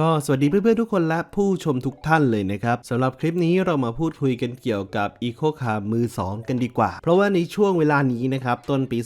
ก็สวัสดีเพื่อนๆทุกคนและผู้ชมทุกท่านเลยนะครับสำหรับคลิปนี้เรามาพูดคุยกันเกี่ยวกับ Eco Car มือ 2 กันดีกว่า เพราะว่าในช่วงเวลานี้นะครับ ต้นปี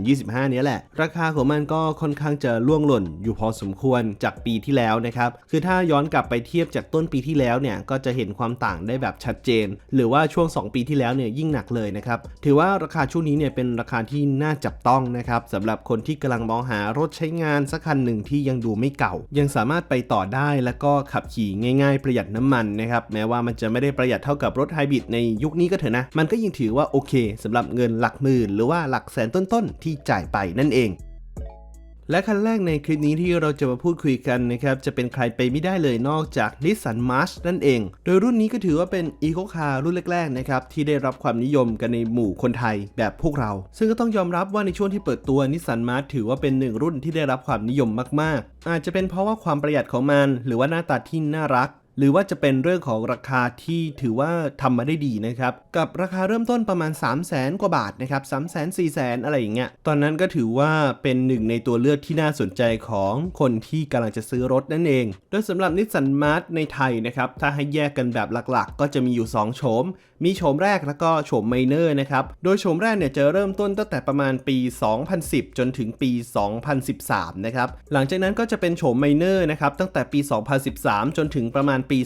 2025 นี้แหละ ราคาของมันก็ค่อนข้างจะล่วงหล่นอยู่พอสมควรจากปีที่แล้วนะครับ คือถ้าย้อนกลับไปเทียบจากต้นปีที่แล้วเนี่ย ก็จะเห็นความต่างได้แบบชัดเจน หรือว่าช่วง 2 ปีที่แล้วเนี่ยยิ่งหนักเลยนะครับถือว่าราคาช่วงนี้เนี่ยเป็นราคาที่น่าจับต้องนะครับสำหรับคนที่กำลังมองหารถใช้งานสักคันหนึ่งที่ยังดูไม่เก่า ยังสามารถไปต่อได้ แล้วก็ขับขี่ง่ายๆ ประหยัดน้ำมันนะครับแม้ว่ามันจะไม่ได้ประหยัดเท่ากับรถไฮบริดในยุคนี้ก็เถอะนะ มันก็ยังถือว่าโอเคสำหรับเงินหลักหมื่น หรือว่าหลักแสนต้นๆที่จ่ายไปนั่นเอง และคันแรกในคลิปนี้ที่เราจะมาพูดคุยกันนะครับ จะเป็นใครไปไม่ได้เลยนอกจาก Nissan March นั่นเอง โดยรุ่นนี้ก็ถือว่าเป็น Eco Car รุ่นแรกๆนะครับที่ได้รับความนิยมกันในหมู่คนไทยแบบพวกเรา ซึ่งก็ต้องยอมรับว่าในช่วงที่เปิดตัว Nissan March ถือว่าเป็นหนึ่งรุ่นที่ได้รับความนิยมมากๆ อาจจะเป็นเพราะว่าความประหยัดของมัน หรือว่าหน้าตาที่น่ารัก หรือว่าจะเป็นเรื่องของราคาที่ถือว่าทำมาได้ดีนะครับ กับราคาเริ่มต้นประมาณ 3 0 0แสนกว่าบาทนะครับสามแสนสี่แสนอะไรอย่างเงี้ย ตอนนั้นก็ถือว่าเป็นหนึ่งในตัวเลือกที่น่าสนใจของคนที่กำลังจะซื้อรถนั่นเอง โดยสำหรับนิสสันมาร์ในไทยนะครับ ถ้าให้แยกกันแบบหลักๆ ก็จะมีอยู่ 2 โฉม มีโฉมแรกแล้วก็โฉมไมเนอร์นะครับ โดยโฉมแรกเนี่ยจะเริ่มต้นตั้งแต่ประมาณปี 2010 จนถึงปี 2013 นะครับ หลังจากนั้นก็จะเป็นโฉมไมเนอร์นะครับ ตั้งแต่ปี 2013 จนถึงประมาณปี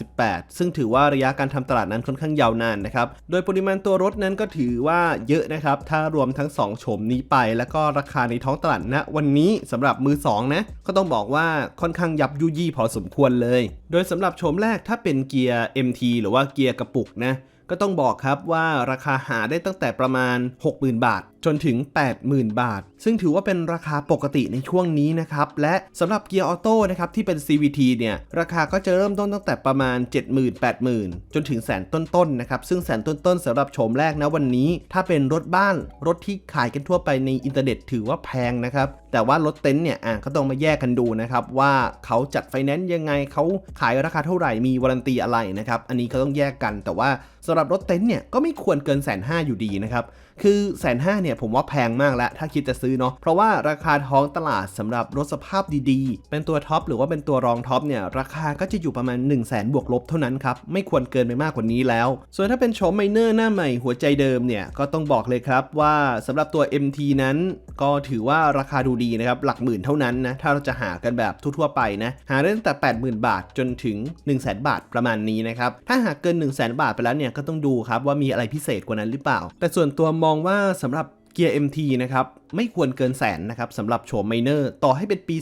2018 ซึ่งถือว่าระยะการทำตลาดนั้นค่อนข้างยาวนานนะครับ โดยปริมาณตัวรถนั้นก็ถือว่าเยอะนะครับ ถ้ารวมทั้ง 2 โฉมนี้ไป แล้วก็ราคาในท้องตลาดณวันนี้สำหรับมือ2นะ ก็ต้องบอกว่าค่อนข้างยับยุยี่พอสมควรเลย โดยสำหรับโฉมแรกถ้าเป็นเกียร์ MT หรือว่าเกียร์กระปุกนะ ก็ต้องบอกครับว่าราคาหาได้ตั้งแต่ประมาณ 60,000 บาท จนถึง 80,000 บาท ซึ่งถือว่าเป็นราคาปกติในช่วงนี้นะครับ และสำหรับเกียร์ออโต้นะครับที่เป็น CVT เนี่ยราคาก็จะเริ่มต้นตั้งแต่ประมาณ 70,000 80,000 จนถึงแสนต้นๆนะครับซึ่งแสนต้นๆสำหรับโฉมแรกนะวันนี้ ถ้าเป็นรถบ้านรถที่ขายกันทั่วไปในอินเทอร์เน็ตถือว่าแพงนะครับแต่ว่ารถเต็นท์เนี่ยอะก็ต้องมาแยกกันดูนะครับว่าเขาจัดไฟแนนซ์ยังไงเขาขายราคาเท่าไหร่มีวารันตีอะไรนะครับอันนี้ก็ต้องแยกกันแต่ว่าสำหรับรถเต็นท์เนี่ยก็ไม่ควรเกินแสนห้าอยู่ดีนะครับคือแสนห้าเนี่ยผมว่าแพงมากแล้วถ้าคิดจะซื้อเนาะเพราะว่าราคาท้องตลาดสำหรับรถสภาพดีๆ เป็นตัวท็อปหรือว่าเป็นตัวรองท็อปเนี่ยราคาก็จะอยู่ประมาณ 1 0 0 0 0แสนบวกลบเท่านั้นครับไม่ควรเกินไปมากกว่านี้แล้ว ส่วนถ้าเป็นโฉมไมเนอร์หน้าใหม่หัวใจเดิมเนี่ยก็ต้องบอกเลยครับว่าสำหรับตัว MT นั้น ก็ถือว่าราคาดูดีนะครับหลักหมื่นเท่านั้นนะถ้าเราจะหากันแบบทั่วๆไปนะหาได้ตั้งแต่ 80,000 บาทจนถึง 1 0 0 0 0แบาทประมาณนี้นะครับถ้าหากเกิน 1 0 0 0 0 0บาทไปแล้วเนี่ยก็ต้องดูครับว่ามีอะไรพิเศษกว่านั้นหรือเปล่า แต่ส่วนตัวมมองว่าสำหรับเกียร์ MT นะครับไม่ควรเกินแสนนะครับสำหรับโฉมไมเนอร์ต่อให้เป็นปี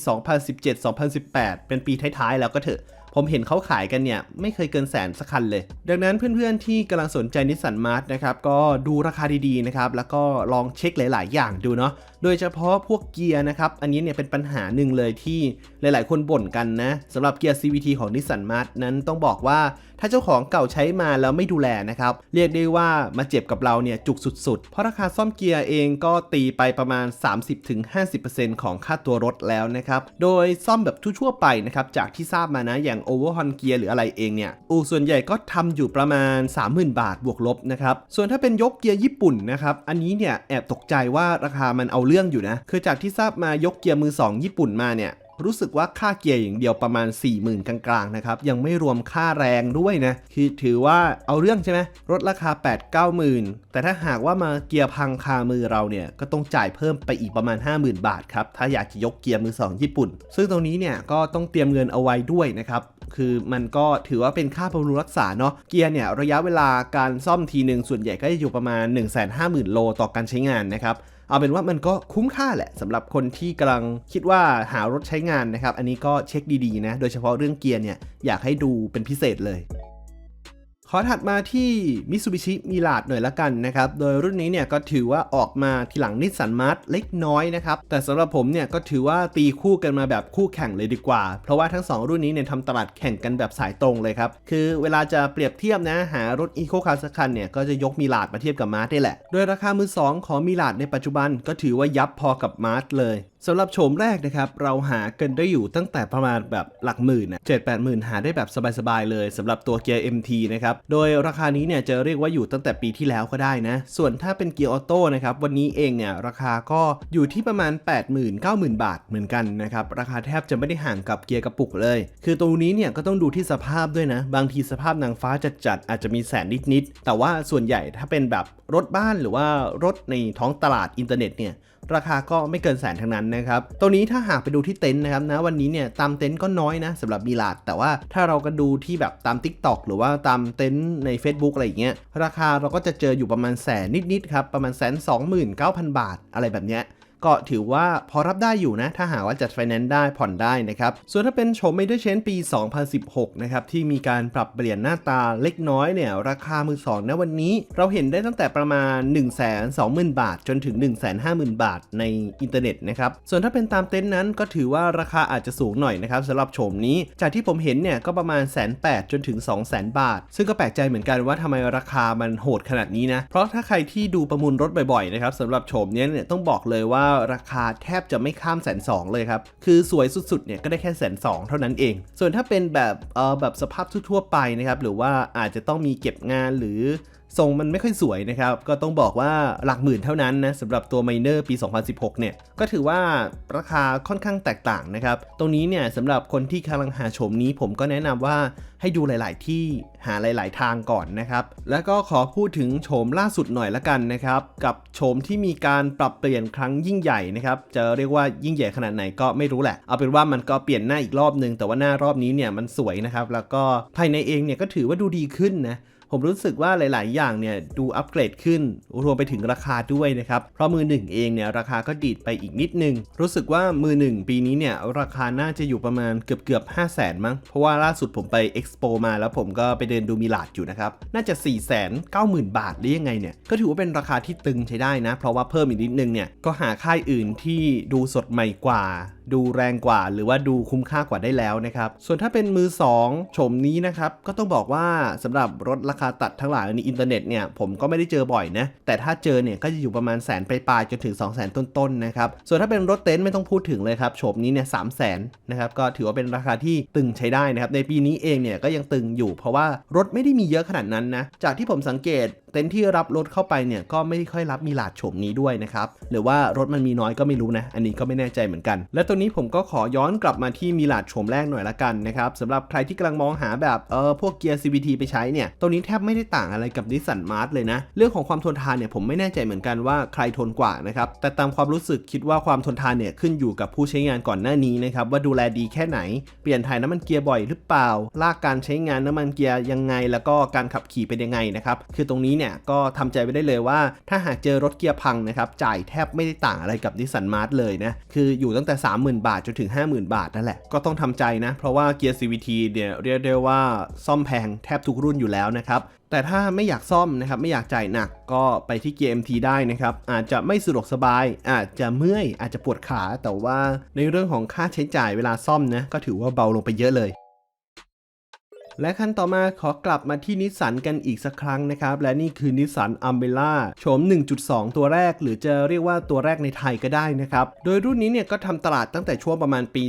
2017-2018 เป็นปีท้ายๆ แล้วก็เถอะ ผมเห็นเขาขายกันเนี่ย ไม่เคยเกินแสนสักคันเลย ดังนั้นเพื่อนๆที่กำลังสนใจนิสสันมาร์นะครับก็ดูราคาดีๆนะครับแล้วก็ลองเช็คหลายๆ อย่างดูเนาะ โดยเฉพาะพวกเกียร์นะครับ อันนี้เนี่ยเป็นปัญหาหนึ่งเลยที่หลายๆ คนบ่นกันนะสำหรับเกียร์ CVT ของนิสสันมาร์นั้นต้องบอกว่าถ้าเจ้าของเก่าใช้มาแล้วไม่ดูแลนะครับ เรียกได้ว่ามาเจ็บกับเราเนี่ยจุกสุดๆ เพราะราคาซ่อมเกียร์เองก็ตีไปประมาณ 30-50%ของค่าตัวรถแล้วนะครับ โดยซ่อมแบบทั่วๆไปนะครับจากที่ทราบมานะอย่าง Overhaul เกียร์หรืออะไรเองเนี่ยอูส่วนใหญ่ก็ทำอยู่ประมาณ 30,000 บาทบวกลบนะครับส่วนถ้าเป็นยกเกียร์ญี่ปุ่นนะครับอันนี้เนี่ยแอบตกใจว่าราคามันเอาเรื่องอยู่นะคือจากที่ทราบมายกเกียร์มือ 2 ญี่ปุ่นมาเนี่ยรู้สึกว่าค่าเกียร์อย่างเดียวประมาณ 40,000 กลางๆนะครับยังไม่รวมค่าแรงด้วยนะคือถือว่าเอาเรื่องใช่ไหมรถราคา 8 9 0 0 0 แต่ถ้าหากว่ามาเกียร์พังคามือเราเนี่ยก็ต้องจ่ายเพิ่มไปอีกประมาณ 50,000 บาทครับถ้าอยากจะยกเกียร์มือ 2 ญี่ปุ่น ซึ่งตรงนี้เนี่ยก็ต้องเตรียมเงินเอาไว้ด้วยนะครับคือมันก็ถือว่าเป็นค่าบำรุงรักษาเนาะเกียร์เนี่ยระยะเวลาการซ่อมทีหนึ่งส่วนใหญ่ก็จะอยู่ประมาณ 150,000 โลต่อการใช้งานนะครับ เอาเป็นว่ามันก็คุ้มค่าแหละสำหรับคนที่กำลังคิดว่าหารถใช้งานนะครับ อันนี้ก็เช็คดีๆนะ โดยเฉพาะเรื่องเกียร์เนี่ยอยากให้ดูเป็นพิเศษเลย ขอถัดมาที่ Mitsubishi m i r a g หน่อยละกันนะครับ โดยรุ่นนี้เนี่ยก็ถือว่าออกมาทีหลังนิสสันมาร์เล็กน้อยนะครับ แต่สำหรับผมเนี่ยก็ถือว่าตีคู่กันมาแบบคู่แข่งเลยดีกว่า เพราะว่าทั้ง 2 รุ่นนี้เนี่ยทำตลาดแข่งกันแบบสายตรงเลยครับ คือเวลาจะเปรียบเทียบนะ หารถอีโคคาร์สักคันเนี่ยก็จะยกมิลาดมาเทียบกับมาร์ได้แหละ โดยราคามือ2ของมิลาดในปัจจุบันก็ถือว่ายับพอกับมาร์เลย สำหรับโฉมแรกนะครับ เราหากันได้อยู่ตั้งแต่ประมาณแบบหลักหมื่นนะเจ็ดแปดหมื่นหาได้แบบสบายๆเลยสำหรับตัวเกียร์ MT นะครับ โดยราคานี้เนี่ยจะเรียกว่าอยู่ตั้งแต่ปีที่แล้วก็ได้นะ ส่วนถ้าเป็นเกียร์ออโต้นะครับ วันนี้เองเนี่ยราคาก็อยู่ที่ประมาณ 80,000 90,000 บาทเหมือนกันนะครับ ราคาแทบจะไม่ได้ห่างกับเกียร์กระปุกเลย คือตรงนี้เนี่ยก็ต้องดูที่สภาพด้วยนะ บางทีสภาพนางฟ้าจัดๆอาจจะมีแสนนิดๆแต่ว่าส่วนใหญ่ถ้าเป็นแบบรถบ้านหรือว่ารถในท้องตลาดอินเทอร์เน็ตเนี่ย ราคาก็ไม่เกินแสนทั้งนั้นนะครับตรงนี้ถ้าหากไปดูที่เต็นท์นะครับนะวันนี้เนี่ยตามเต็นท์ก็น้อยนะสำหรับมีลาด แต่ว่าถ้าเราก็ดูที่แบบตาม Tik t o อกหรือว่าตามเต็นท์ใน Facebook อะไรอย่างเงี้ยราคาเราก็จะเจออยู่ประมาณแสนนิดๆครับประมาณแสนสองหมื่นเก้าพันบาทอะไรแบบเนี้ย ก็ถือว่าพอรับได้อยู่นะ ถ้าหากว่าจัดไฟแนนซ์ได้ผ่อนได้นะครับ ส่วนถ้าเป็นโฉม m ม d เ r เ h นปี 2016 นะครับ ที่มีการปรับเปลี่ยนหน้าตาเล็กน้อยเนี่ย ราคามือสองณวันนี้เราเห็นได้ตั้งแต่ประมาณ 1 2 0 0 0 0 บาท จนถึง 1 5 0 0 0 0 บาทในอินเทอร์เน็ตนะครับ ส่วนถ้าเป็นตามเต็นท์นั้นก็ถือว่าราคาอาจจะสูงหน่อยนะครับสำหรับโฉมนี้ จากที่ผมเห็นเนี่ยก็ประมาณแสนแจนถึง 2 0 0 0 0 0 บาท ซึ่งก็แปลกใจเหมือนกันว่าทำไมราคามันโหดขนาดนี้นะเพราะถ้าใครที่ดูประมูลรถบ่อยๆนะครับสำหรับโฉมนี้เนี่ยต้องบอกเลยว่าราคาแทบจะไม่ข้ามแสนสองเลยครับ คือสวยสุดๆเนี่ยก็ได้แค่แสนสองเท่านั้นเอง ส่วนถ้าเป็นแบบเออแบบสภาพทั่วๆไปนะครับหรือว่าอาจจะต้องมีเก็บงานหรือ ทรงมันไม่ค่อยสวยนะครับ ก็ต้องบอกว่าหลักหมื่นเท่านั้นนะสำหรับตัวไมเนอร์ปี 2016 เนี่ย ก็ถือว่าราคาค่อนข้างแตกต่างนะครับ ตรงนี้เนี่ยสำหรับคนที่กำลังหาโฉมนี้ผมก็แนะนำว่าให้ดูหลาย ๆ ที่หาหลาย ๆ ทางก่อนนะครับ แล้วก็ขอพูดถึงโฉมล่าสุดหน่อยละกันนะครับ กับโฉมที่มีการปรับเปลี่ยนครั้งยิ่งใหญ่นะครับ จะเรียกว่ายิ่งใหญ่ขนาดไหนก็ไม่รู้แหละ เอาเป็นว่ามันก็เปลี่ยนหน้าอีกรอบนึง แต่ว่าหน้ารอบนี้เนี่ยมันสวยนะครับ แล้วก็ภายในเองเนี่ยก็ถือว่าดูดีขึ้นนะ ผมรู้สึกว่าหลาย ๆ อย่างเนี่ยดูอัปเกรดขึ้น รวมไปถึงราคาด้วยนะครับ เพราะมือหนึ่งเองเนี่ยราคาก็ดีดไปอีกนิดนึง รู้สึกว่ามือหนึ่งปีนี้เนี่ยราคาน่าจะอยู่ประมาณเกือบเกือบ5 0 0แสนมั้ง เพราะว่าล่าสุดผมไปเอ็กซ์โปมาแล้วผมก็ไปเดินดูมิลาดอยู่นะครับ น่าจะ 4 9 0 0 0 0 บาทหรือยังไงเนี่ย ก็ถือว่าเป็นราคาที่ตึงใช้ได้นะ เพราะว่าเพิ่มอีกนิดนึงเนี่ยก็หาค่ายอื่นที่ดูสดใหม่กว่า ดูแรงกว่า หรือว่าดูคุ้มค่ากว่าได้แล้วนะครับ ส่วนถ้าเป็นมือ2โฉมนี้นะครับก็ต้องบอกว่าสำหรับรถราคาาตัดทั้งหลายในอินเทอร์เน็ตเนี่ยผมก็ไม่ได้เจอบ่อยนะ แต่ถ้าเจอเนี่ยก็จะอยู่ประมาณแสนปลายๆจนถึง 2 0 0 0 0 0 ต้นๆนะครับ ส่วนถ้าเป็นรถเต็นท์ไม่ต้องพูดถึงเลยครับโฉมนี้เนี่ยสามแสนนะครับก็ถือว่าเป็นราคาที่ตึงใช้ได้นะครับในปีนี้เองเนี่ยก็ยังตึงอยู่ เพราะว่ารถไม่ได้มีเยอะขนาดนั้นนะจากที่ผมสังเกตเต็นท์ที่รับรถเข้าไปเนี่ยก็ไม่ค่อยรับมีหลาดโฉมนี้ด้วยนะครับหรือว่ารถมันมีน้อยก็ไม่รู้นะอันนี้ก็ไม่แน่ใจเหมือนกัน และตัวนี้ผมก็ขอย้อนกลับมาที่มีหลาดโฉมแรกหน่อยละกันนะครับสำหรับใครที่กำลังมองหาแบบเออพวกเกียร์ CVT ไปใช้เนี่ยตัวนี้แทบไม่ได้ต่างอะไรกับนิสสันมาร์เลยนะ เรื่องของความทนทานเนี่ยผมไม่แน่ใจเหมือนกันว่าใครทนกว่านะครับ แต่ตามความรู้สึกคิดว่าความทนทานเนี่ยขึ้นอยู่กับผู้ใช้งานก่อนหน้านี้นะครับว่าดูแลดีแค่ไหน เปลี่ยนถ่ายน้ำมันเกียร์บ่อยหรือเปล่า ลากการใช้งานน้ำมันเกียร์ยังไง แล้วก็การขับขี่เป็นยังไงนะครับ คือตรงนี้เนี่ยก็ทำใจไว้ได้เลยว่า ถ้าหากเจอรถเกียร์พังนะครับจ่ายแทบไม่ได้ต่างอะไรกับนิสสันมาร์เลยนะ คืออยู่ตั้งแต่ 30,000 บาทจนถึง 50,000 บาทนั่นแหละ ก็ต้องทำใจนะ เพราะว่าเกียร์ CVT เนี่ยเรียกได้ว่าซ่อมแพงแทบทุกรุ่นอยู่แล้วนะครับแต่ถ้าไม่อยากซ่อมนะครับไม่อยากจ่ายหนักก็ไปที่เกียร์ MT ได้นะครับ อาจจะไม่สะดวกสบาย อาจจะเมื่อยอาจจะปวดขา แต่ว่าในเรื่องของค่าใช้จ่ายเวลาซ่อมนะก็ถือว่าเบาลงไปเยอะเลย และขั้นต่อมาขอกลับมาที่นิสสันกันอีกสักครั้งนะครับ และนี่คือนิสสันอัมเบล่าโฉม 1.2 ตัวแรก หรือจะเรียกว่าตัวแรกในไทยก็ได้นะครับ โดยรุ่นนี้เนี่ยก็ทำตลาดตั้งแต่ช่วงประมาณปี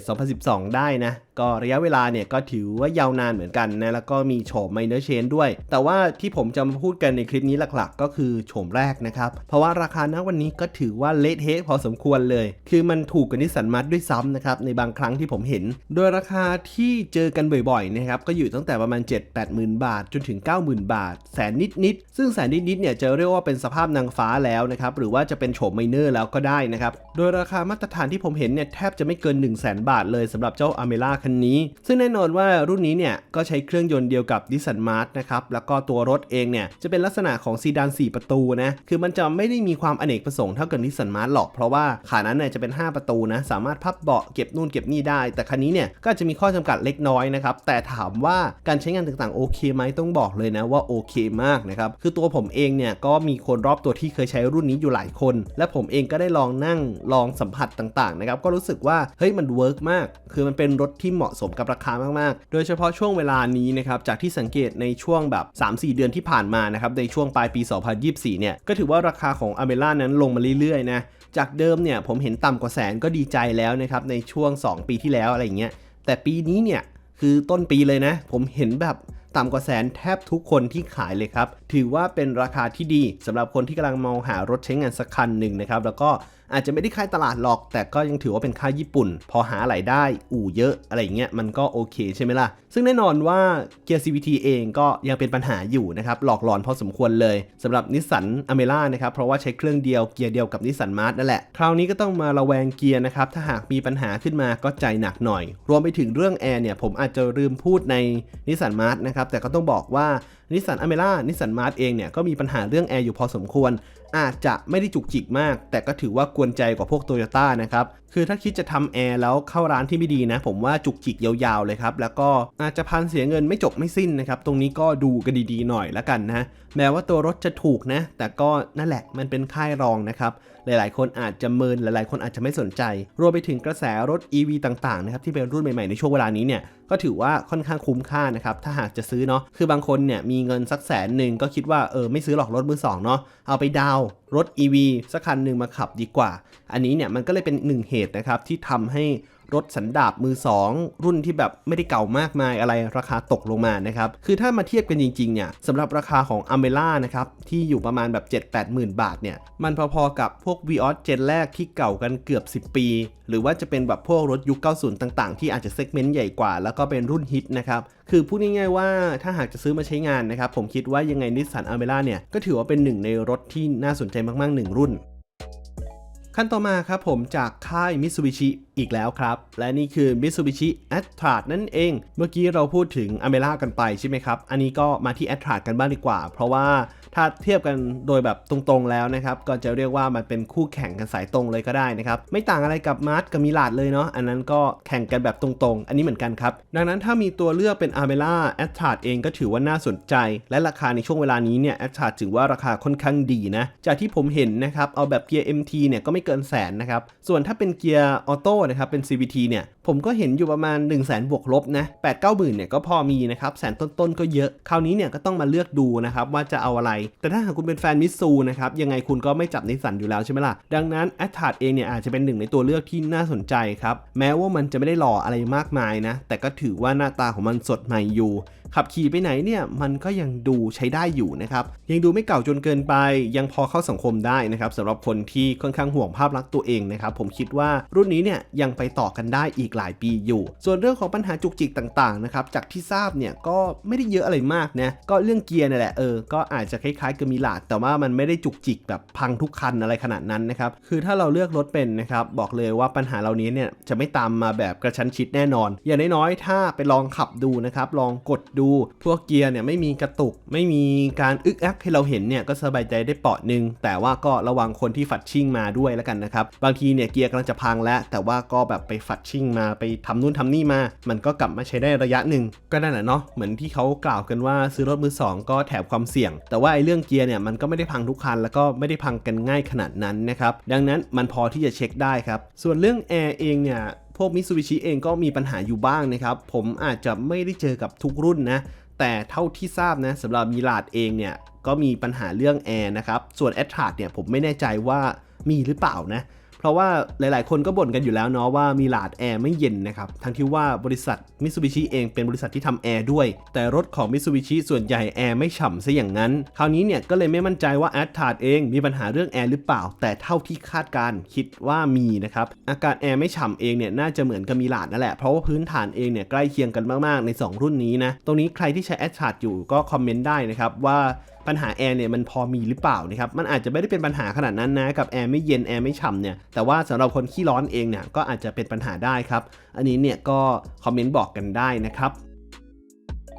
2011-2012 ได้นะ ก็ระยะเวลาเนี่ยก็ถือว่ายาวนานเหมือนกันนะ แล้วก็มีโฉมไมเนอร์เชนด้วย แต่ว่าที่ผมจะมาพูดกันในคลิปนี้หลักๆ ก็คือโฉมแรกนะครับ เพราะว่าราคาณวันนี้ก็ถือว่าเละเทะพอสมควรเลย คือมันถูกกว่านิสสันมาร์ด้วยซ้ำนะครับในบางครั้งที่ผมเห็น โดยราคาที่เจอกันบ่อยๆนะครับก็อยู่ตั้งแต่ประมาณ 7-8หมื่นบาท จนถึง 90,000 บาท แสนนิดๆซึ่งแสนนิดๆเนี่ยจะเรียกว่าเป็นสภาพนางฟ้าแล้วนะครับหรือว่าจะเป็นโฉมไมเนอร์แล้วก็ได้นะครับโดยราคามาตรฐานที่ผมเห็นเนี่ยแทบจะไม่เกิน 1 0 0 0 0แบาทเลยสำหรับเจ้าอเมล่าคันนี้ ซึ่งแน่นอนว่ารุ่นนี้เนี่ยก็ใช้เครื่องยนต์เดียวกับดิสันมาร์ทนะครับแล้วก็ตัวรถเองเนี่ยจะเป็นลักษณะของซีดาน4 ประตูนะคือมันจะไม่ได้มีความอเนกประสงค์เท่ากับดิสันมาร์ทหรอกเพราะว่าขานั้นเนี่ยจะเป็น 5 ประตูนะสามารถพับเบาะเก็บนู่นเก็บนี่ได้ แต่คันนี้เนี่ยก็จะมีข้อจำกัดเล็กน้อยนะครับแต่ถามว่าการใช้งานต่างๆโอเคไหมต้องบอกเลยนะว่าโอเคมากนะครับคือตัวผมเองเนี่ยก็มีคนรอบตัวที่เคยใช้รุ่นนี้อยู่หลายคน และผมเองก็ได้ลองนั่งลองสัมผัสต่างๆนะครับก็รู้สึกว่าเฮ้ยมันเวิร์กมาก คือมันเป็นรถที่เหมาะสมกับราคามากๆ โดยเฉพาะช่วงเวลานี้นะครับจากที่สังเกตในช่วงแบบ 3-4 เดือนที่ผ่านมานะครับในช่วงปลายปี 2024 เนี่ยก็ถือว่าราคาของอเมล่านั้นลงมาเรื่อยๆนะจากเดิมเนี่ยผมเห็นต่ำกว่าแสนก็ดีใจแล้วนะครับในช่วง 2 ปีที่แล้วอะไรเงี้ยแต่ปีนี้เนี่ย คือต้นปีเลยนะ ผมเห็นแบบต่ำกว่าแสนแทบทุกคนที่ขายเลยครับ ถือว่าเป็นราคาที่ดีสำหรับคนที่กำลังมองหารถใช้งานสักคันหนึ่งนะครับ แล้วก็ อาจจะไม่ได้ค่ายตลาดหรอก แต่ก็ยังถือว่าเป็นค่ายญี่ปุ่น พอหาไหลได้อู่เยอะอะไรอย่างเงี้ยมันก็โอเคใช่ไหมล่ะ ซึ่งแน่นอนว่าเกียร์ CVT เองก็ยังเป็นปัญหาอยู่นะครับหลอกหลอนพอสมควรเลยสำหรับนิสสันอเมร่านะครับเพราะว่าใช้เครื่องเดียวเกียร์เดียวกับนิสสันมาร์นั่นแหละคราวนี้ก็ต้องมาระแวงเกียร์นะครับถ้าหากมีปัญหาขึ้นมาก็ใจหนักหน่อย รวมไปถึงเรื่องแอร์เนี่ยผมอาจจะลืมพูดในนิสสันมาร์นะครับแต่ก็ต้องบอกว่านิสสันอเมร่านิสสันมาร์เองเนี่ยก็มีปัญหาเรื่องแอร์อยู่พอสมควร อาจจะไม่ได้จุกจิกมาก แต่ก็ถือว่ากวนใจกว่าพวกโตโยต้านะครับ คือถ้าคิดจะทำแอร์แล้วเข้าร้านที่ไม่ดีนะ ผมว่าจุกจิกยาวๆเลยครับ แล้วก็อาจจะพันเสียเงินไม่จบไม่สิ้นนะครับ ตรงนี้ก็ดูกันดีๆหน่อยละกันนะ แม้ว่าตัวรถจะถูกนะ แต่ก็นั่นแหละมันเป็นค่ายรองนะครับ หลายๆ คนอาจจะเมินหลายๆ คนอาจจะไม่สนใจ รวมไปถึงกระแสรถ EV ต่างๆนะครับที่เป็นรุ่นใหม่ๆในช่วงเวลานี้เนี่ยก็ถือว่าค่อนข้างคุ้มค่านะครับถ้าหากจะซื้อเนาะคือบางคนเนี่ยมีเงินสักแสนหนึ่งก็คิดว่าเออไม่ซื้อหรอกรถมือสองเนาะเอาไปดาวรถ EV สักคันหนึ่งมาขับดีกว่า อันนี้เนี่ยมันก็เลยเป็นหนึ่งเหตุนะครับที่ทำให้ รถสันดาปมือ 2 รุ่นที่แบบไม่ได้เก่ามากมายอะไรราคาตกลงมานะครับ คือถ้ามาเทียบกันจริงๆเนี่ยสำหรับราคาของ a m e l a นะครับที่อยู่ประมาณแบบ 7-8หมื่นบาทเนี่ยมันพอๆกับพวก v ีออสเจนแรกที่เก่ากันเกือบ 10 ปี หรือว่าจะเป็นแบบพวกรถยุค 90 ต่างๆ ที่อาจจะเซกเมนต์ใหญ่กว่า แล้วก็เป็นรุ่นฮิตนะครับคือพูดง่ายๆว่าถ้าหากจะซื้อมาใช้งานนะครับผมคิดว่ายังไงนิสสันอเมร่าเนี่ยก็ถือว่าเป็นหนึ่งในรถที่น่าสนใจมากๆหนึ่งรุ่น ขั้นต่อมาครับผมจากค่ายมิตซูบิชิอีกแล้วครับ และนี่คือ Mitsubishi a t t r a นั่นเอง เมื่อกี้เราพูดถึงอเมร่ากันไปใช่ไหมครับ อันนี้ก็มาที่ a t t r a กันบ้างดีกว่า เพราะว่า ถ้าเทียบกันโดยแบบตรงๆแล้วนะครับ ก็จะเรียกว่ามันเป็นคู่แข่งกันสายตรงเลยก็ได้นะครับ ไม่ต่างอะไรกับมาร์ตกับมิลาดเลยเนาะอันนั้นก็แข่งกันแบบตรงๆ อันนี้เหมือนกันครับ ดังนั้นถ้ามีตัวเลือกเป็น a m e r a a t t r a เองก็ถือว่าน่าสนใจ และราคาในช่วงเวลานี้เนี่ย a t t r a ถือว่าราคาค่อนข้างดีนะจากที่ผมเห็นนะครับเอาแบบเกียร์ MT เนี่ยก็ไม่เกินแสนนะครับส่วนถ้าเป็นเกียร์ออโต้นะครับเป็น CVT เนี่ยผมก็เห็นอยู่ประมาณ 1 0 0 0 0แสนบวกลบนะ8 9 0 0 0 0เนี่ยก็พอมีนะครับแสนต้นๆก็เยอะคราวนี้เนี่ยก็ต้องมาเลือกดูนะครับว่าจะเอาอะไรแต่ถ้าหากคุณเป็นแฟนมิซูนะครับยังไงคุณก็ไม่จับนิสสันอยู่แล้วใช่ไหมล่ะ ดังนั้นแอตทาดเองเนี่ยอาจจะเป็นหนึ่งในตัวเลือกที่น่าสนใจครับ แม้ว่ามันจะไม่ได้หล่ออะไรมากมายนะ แต่ก็ถือว่าหน้าตาของมันสดใหม่อยู่ ขับขี่ไปไหนเนี่ยมันก็ยังดูใช้ได้อยู่นะครับ ยังดูไม่เก่าจนเกินไป ยังพอเข้าสังคมได้นะครับสำหรับคนที่ค่อนข้างห่วงภาพลักษณ์ตัวเองนะครับ ผมคิดว่ารุ่นนี้เนี่ยยังไปต่อกันได้อีกหลายปีอยู่ ส่วนเรื่องของปัญหาจุกจิกต่างๆนะครับจากที่ทราบเนี่ยก็ไม่ได้เยอะอะไรมากนะก็เรื่องเกียร์นี่แหละเออก็อาจจะคล้ายๆกับมิลาดแต่ว่ามันไม่ได้จุกจิกแบบพังทุกคันอะไรขนาดนั้นนะครับคือถ้าเราเลือกรถเป็นนะครับบอกเลยว่าปัญหาเหล่านี้เนี่ยจะไม่ตามมาแบบกระชั้นชิดแน่นอน อย่างน้อยๆถ้าไปลองขับดูนะครับลองกดดูพวกเกียร์เนี่ยไม่มีกระตุก ไม่มีการอึกอักให้เราเห็นเนี่ยก็สบายใจได้เปาะหนึ่งแต่ว่าก็ระวังคนที่ฝัดชิ่งมาด้วยแล้วกันนะครับบางทีเนี่ยเกียร์กำลังจะพังแล้ว แต่ว่าก็แบบไปฝัดชิ่งมาไปทำนู่นทำนี่มา มันก็กลับมาใช้ได้ระยะหนึ่งก็นั่นแหละเนาะเหมือนที่เขากล่าวกันว่าซื้อรถมือสองก็แถมความเสี่ยง แต่ว่าไอ้เรื่องเกียร์เนี่ยมันก็ไม่ได้พังทุกคันแล้วก็ไม่ได้พังกันง่ายขนาดนั้นนะครับดังนั้นมันพอที่จะเช็คได้ครับส่วนเรื่องแอร์เองเนี่ย พวกมิซูบิชิเองก็มีปัญหาอยู่บ้างนะครับ ผมอาจจะไม่ได้เจอกับทุกรุ่นนะ แต่เท่าที่ทราบนะสำหรับมิลาดเองเนี่ยก็มีปัญหาเรื่องแอร์นะครับ ส่วนแอตทาร์เนี่ยผมไม่แน่ใจว่ามีหรือเปล่านะ ราะว่าหลายๆ คนก็บ่นกันอยู่แล้วเนาะว่ามีลาดแอร์ไม่เย็นนะครับ ทั้งที่ว่าบริษัทมิ t ซูบิชิเองเป็นบริษัทที่ทำแอร์ด้วย แต่รถของมิ t ซูบิชิส่วนใหญ่แอร์ไม่ฉ่ำซะอย่างนั้น คราวนี้เนี่ยก็เลยไม่มั่นใจว่าแอดทาร์ดเองมีปัญหาเรื่องแอร์หรือเปล่า แต่เท่าที่คาดการคิดว่ามีนะครับอาการแอร์ไม่ฉ่ำเองเนี่ยน่าจะเหมือนกับมีลาดนั่นแหละ เพราะว่าพื้นฐานเองเนี่ยใกล้เคียงกันมากๆ ใน 2 รุ่นนี้นะ ตรงนี้ใครที่ใช้แอดทาร์ดอยู่ก็คอมเมนต์ได้นะครับว่า ปัญหาแอร์เนี่ยมันพอมีหรือเปล่านะครับมันอาจจะไม่ได้เป็นปัญหาขนาดนั้นนะกับแอร์ไม่เย็นแอร์ไม่ฉ่ำเนี่ยแต่ว่าสำหรับคนขี้ร้อนเองเนี่ยก็อาจจะเป็นปัญหาได้ครับ อันนี้เนี่ยก็คอมเมนต์บอกกันได้นะครับ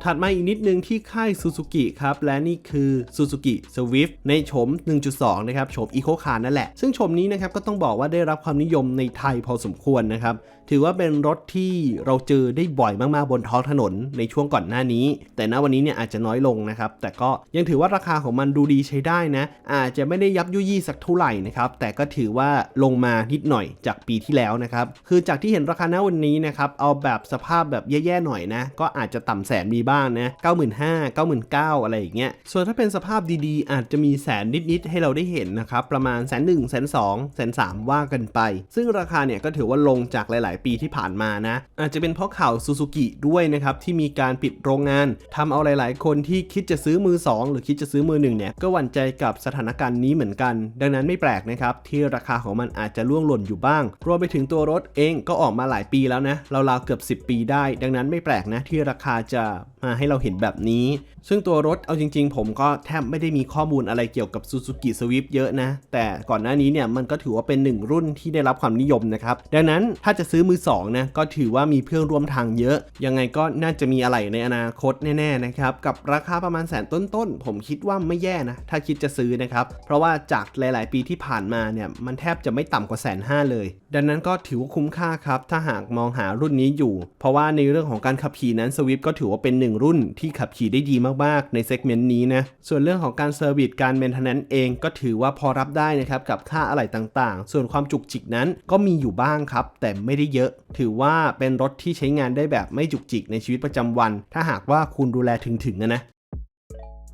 ถัดมาอีกนิดนึงที่ค่าย Suzuki ครับ และนี่คือ Suzuki Swift ในโฉม 1.2 นะครับโฉม Eco Car นั่นแหละ ซึ่งโฉมนี้นะครับก็ต้องบอกว่าได้รับความนิยมในไทยพอสมควรนะครับ ถือว่าเป็นรถที่เราเจอได้บ่อยมากๆบนท้องถนนในช่วงก่อนหน้านี้ แต่ณวันนี้เนี่ยอาจจะน้อยลงนะครับ แต่ก็ยังถือว่าราคาของมันดูดีใช้ได้นะ อาจจะไม่ได้ยับยุยี่สักเท่าไหร่นะครับ แต่ก็ถือว่าลงมานิดหน่อยจากปีที่แล้วนะครับ คือจากที่เห็นราคาณวันนี้นะครับ เอาแบบสภาพแบบแย่ๆหน่อยนะ ก็อาจจะต่ำแสนมีบ้างนะ95,000 99,000อะไรอย่างเงี้ย ส่วนถ้าเป็นสภาพดีๆ อาจจะมีแสนนิดๆให้เราได้เห็นนะครับ ประมาณแสนหนึ่งแสนสองแสนสามว่ากันไป ซึ่งราคาเนี่ยก็ถือว่าลงจากหลายปีที่ผ่านมานะ อาจจะเป็นเพราะข่าวซูซูกิด้วยนะครับ ที่มีการปิดโรงงานทำเอาหลาย ๆ คนที่คิดจะซื้อมือ 2 หรือคิดจะซื้อมือหนึ่งเนี่ยก็หวั่นใจกับสถานการณ์นี้เหมือนกัน ดังนั้นไม่แปลกนะครับ ที่ราคาของมันอาจจะล่วงหล่นอยู่บ้าง รวมไปถึงตัวรถเองก็ออกมาหลายปีแล้วนะราวๆเกือบ 10 ปีได้ ดังนั้นไม่แปลกนะที่ราคาจะมาให้เราเห็นแบบนี้ ซึ่งตัวรถเอาจริง ๆ ผมก็แทบไม่ได้มีข้อมูลอะไรเกี่ยวกับ Suzuki Swift เยอะนะ แต่ก่อนหน้านี้เนี่ยมันก็ถือว่าเป็นหนึ่งรุ่นที่ได้รับความนิยมนะครับ ดังนั้นถ้าจะซื้อมือ2นะก็ถือว่ามีเพื่อนร่วมทางเยอะ ยังไงก็น่าจะมีอะไรในอนาคตแน่ๆนะครับกับราคาประมาณแสนต้นๆ ผมคิดว่าไม่แย่นะ ถ้าคิดจะซื้อนะครับ เพราะว่าจากหลาย ๆ ปีที่ผ่านมาเนี่ยมันแทบจะไม่ต่ำกว่าแสนห้าเลย ดังนั้นก็ถือว่าคุ้มค่าครับ ถ้าหากมองหารุ่นนี้อยู่ เพราะว่าในเรื่องของการขับขี่นั้น Swift ก็ถือว่าเป็นหนึ่งรุ่นที่ขับขี่ได้ดีมากๆในเซกเมนต์นี้นะส่วนเรื่องของการเซอร์วิสการเมนเทนแนนซ์เองก็ถือว่าพอรับได้นะครับกับค่าอะไหล่ต่างๆ ส่วนความจุกจิกนั้นก็มีอยู่บ้างครับแต่ไม่ได้เยอะถือว่าเป็นรถที่ใช้งานได้แบบไม่จุกจิกในชีวิตประจำวัน ถ้าหากว่าคุณดูแลถึงๆนะนะ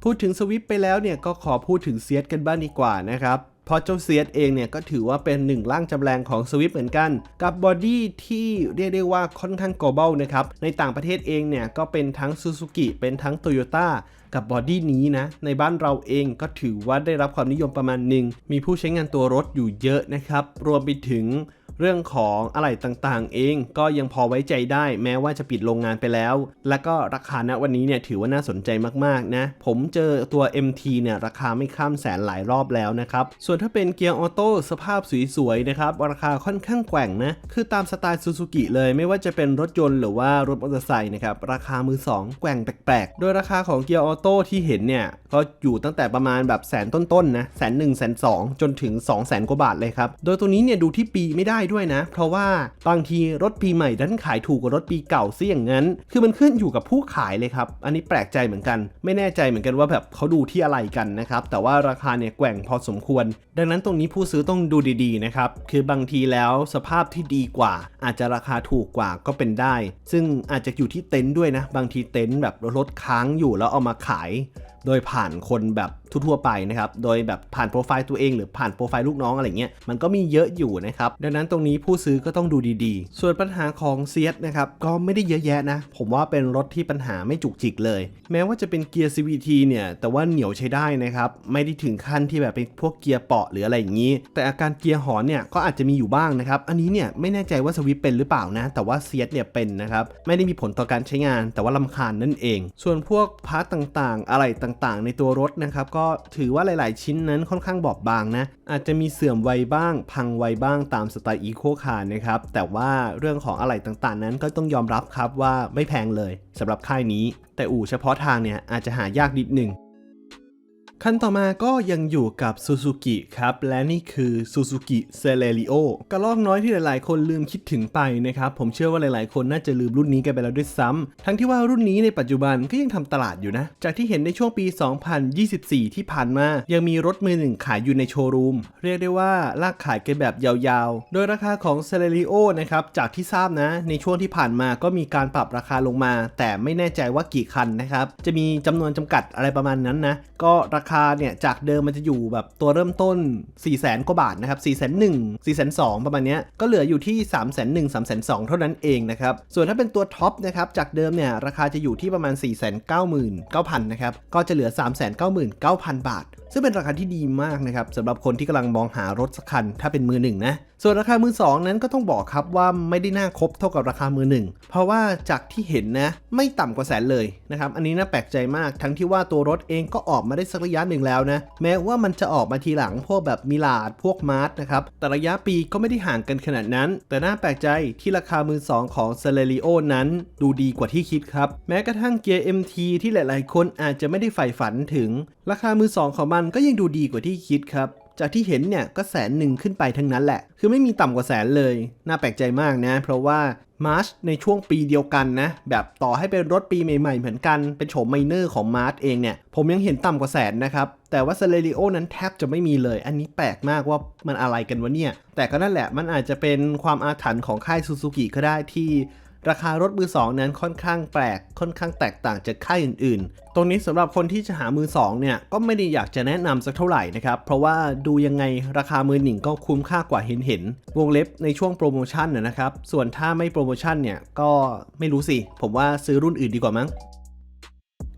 พูดถึงสวิฟไปแล้วเนี่ยก็ขอพูดถึงเซียสกันบ้างดีกว่านะครับเพราะเจ้าเซียสเองเนี่ยก็ถือว่าเป็นหนึ่งร่างจำแรงของสวิฟเหมือนกัน กับบอดี้ที่เรียกได้ว่าค่อนข้าง global นะครับ ในต่างประเทศเองเนี่ยก็เป็นทั้ง Suzuki เป็นทั้ง Toyota กับบอดี้นี้นะ ในบ้านเราเองก็ถือว่าได้รับความนิยมประมาณหนึ่งมีผู้ใช้งานตัวรถอยู่เยอะนะครับ รวมไปถึง เรื่องของอะไหล่ต่างๆ เองก็ยังพอไว้ใจได้ แม้ว่าจะปิดโรงงานไปแล้ว และก็ราคาณวันนี้เนี่ยถือว่าน่าสนใจมากๆนะ ผมเจอตัว MT เนี่ยราคาไม่ข้ามแสนหลายรอบแล้วนะครับ ส่วนถ้าเป็นเกียร์ออโต้สภาพสวยๆนะครับราคาค่อนข้างแกว่งนะ คือตามสไตล์ซูซูกิเลยไม่ว่าจะเป็นรถยนต์หรือว่ารถมอเตอร์ไซค์นะครับราคามือ2แกว่งแปลกๆ โดยราคาของเกียร์ออโต้ที่เห็นเนี่ยก็อยู่ตั้งแต่ประมาณแบบแสนต้นๆนะแสนหนึ่งแสนสองจนถึง2 0 0แสนกว่าบาทเลยครับโดยตัวนี้เนี่ยดูที่ปีไม่ได้ด้วยนะ เพราะว่าบางทีรถปีใหม่ดันขายถูกกว่ารถปีเก่าซะอย่างนั้น คือมันขึ้นอยู่กับผู้ขายเลยครับ อันนี้แปลกใจเหมือนกัน ไม่แน่ใจเหมือนกันว่าแบบเขาดูที่อะไรกันนะครับ แต่ว่าราคาเนี่ยแกว่งพอสมควร ดังนั้นตรงนี้ผู้ซื้อต้องดูดีๆนะครับ คือบางทีแล้วสภาพที่ดีกว่า อาจจะราคาถูกกว่าก็เป็นได้ ซึ่งอาจจะอยู่ที่เต็นท์ด้วยนะ บางทีเต็นท์แบบรถค้างอยู่แล้วเอามาขาย โดยผ่านคนแบบทั่วๆไปนะครับ โดยแบบผ่านโปรไฟล์ตัวเองหรือผ่านโปรไฟล์ลูกน้องอะไรเงี้ย มันก็มีเยอะอยู่นะครับ ดังนั้นตรงนี้ผู้ซื้อก็ต้องดูดีๆ ส่วนปัญหาของเซียสนะครับ ก็ไม่ได้เยอะแยะนะ ผมว่าเป็นรถที่ปัญหาไม่จุกจิกเลย แม้ว่าจะเป็นเกียร์ CVT เนี่ย แต่ว่าเหนียวใช้ได้นะครับ ไม่ได้ถึงขั้นที่แบบเป็นพวกเกียร์เปาะหรืออะไรอย่างนี้ แต่อาการเกียร์หอนเนี่ยก็อาจจะมีอยู่บ้างนะครับ อันนี้เนี่ยไม่แน่ใจว่าสวิฟเป็นหรือเปล่านะ แต่ว่าเซียสเนี่ยเป็นนะครับ ไม่ได้มีผลต่อการใช้งาน แต่ว่าลำคาญนั่นเอง ส่วนพวกพาร์ตต่างๆ อะไรต่างๆ ในตัวรถนะครับ ก็ถือว่าหลาย ๆ ชิ้นนั้นค่อนข้างบอบบางนะ อาจจะมีเสื่อมไวบ้าง พังไวบ้างตามสไตล์อีโคคาร์นะครับ แต่ว่าเรื่องของอะไรต่างๆ นั้นก็ต้องยอมรับครับว่าไม่แพงเลยสำหรับค่ายนี้ แต่อู่เฉพาะทางเนี่ยอาจจะหายากนิดหนึ่ง คันต่อมาก็ยังอยู่กับ Suzuki ครับ และนี่คือ Suzuki Celerio กระลอกน้อยที่หลายๆ คนลืมคิดถึงไปนะครับ ผมเชื่อว่าหลายๆ คนน่าจะลืมรุ่นนี้กันไปแล้วด้วยซ้ำ ทั้งที่ว่ารุ่นนี้ในปัจจุบันก็ยังทำตลาดอยู่นะ จากที่เห็นในช่วงปี 2024 ที่ผ่านมา ยังมีรถมือหนึ่งขายอยู่ในโชว์รูม เรียกได้ว่าลากขายกันแบบยาวๆ โดยราคาของ Celerio นะครับ จากที่ทราบนะ ในช่วงที่ผ่านมาก็มีการปรับราคาลงมา แต่ไม่แน่ใจว่ากี่คันนะครับ จะมีจำนวนจำกัดอะไรประมาณนั้นนะ ก็ราคาเนี่ยจากเดิมมันจะอยู่แบบตัวเริ่มต้น 4 0 0 0 0 0กว่าบาทนะครับ4 1 0 0 0 4 2 0 0 ประมาณนี้ก็เหลืออยู่ที่3 1 0 0 0 3 2 0 0 เท่านั้นเองนะครับ ส่วนถ้าเป็นตัวท็อปนะครับ จากเดิมเนี่ยราคาจะอยู่ที่ประมาณ 4 9 9 0 0 0 นะครับ ก็จะเหลือ 3 9 9 0 0 0 บาท ซึ่งเป็นราคาที่ดีมากนะครับสำหรับคนที่กำลังมองหารถสักคัน ถ้าเป็นมือหนึ่งนะ ส่วนราคามือ2นั้นก็ต้องบอกครับว่าไม่ได้น่าครบเท่ากับราคามือหนึ่งเพราะว่าจากที่เห็นนะไม่ต่ำกว่าแสนเลยนะครับอันนี้น่าแปลกใจมากทั้งที่ว่าตัวรถเองก็ออกมาได้สักระยะหนึ่งแล้วนะ แม้ว่ามันจะออกมาทีหลังพวกแบบมิลาดพวกมาร์สนะครับ แต่ระยะปีก็ไม่ได้ห่างกันขนาดนั้น แต่น่าแปลกใจที่ราคามือ2ของเซเลริโอนั้น ดูดีกว่าที่คิดครับ แม้กระทั่งเกียร์ MT ที่หลาย ๆ คนอาจจะไม่ได้ใฝ่ฝันถึง ราคามือ2ของมันก็ยังดูดีกว่าที่คิดครับ จากที่เห็นเนี่ยก็แสนหนึ่งขึ้นไปทั้งนั้นแหละ คือไม่มีต่ำกว่าแสนเลย น่าแปลกใจมากนะ เพราะว่ามาร์ชในช่วงปีเดียวกันนะ แบบต่อให้เป็นรถปีใหม่ๆ เหมือนกัน เป็นโฉมไมเนอร์ของมาร์ชเองเนี่ย ผมยังเห็นต่ำกว่าแสนนะครับ แต่ว่า c e l e r i o นั้นแทบจะไม่มีเลย อันนี้แปลกมากว่ามันอะไรกันวะเนี่ย แต่ก็นั่นแหละมันอาจจะเป็นความอาถรรพ์ของค่ายซูซูกิก็ได้ที่ ราคารถมือ2นั้นค่อนข้างแปลก ค่อนข้างแตกต่างจากค่ายอื่น ๆ ตรงนี้สำหรับคนที่จะหามือ2เนี่ยก็ไม่ได้อยากจะแนะนำสักเท่าไหร่นะครับ เพราะว่าดูยังไงราคามือหนึ่งก็คุ้มค่ากว่าเห็นเห็นวงเล็บในช่วงโปรโมชั่นนะครับ ส่วนถ้าไม่โปรโมชั่นเนี่ยก็ไม่รู้สิ ผมว่าซื้อรุ่นอื่นดีกว่ามั้ง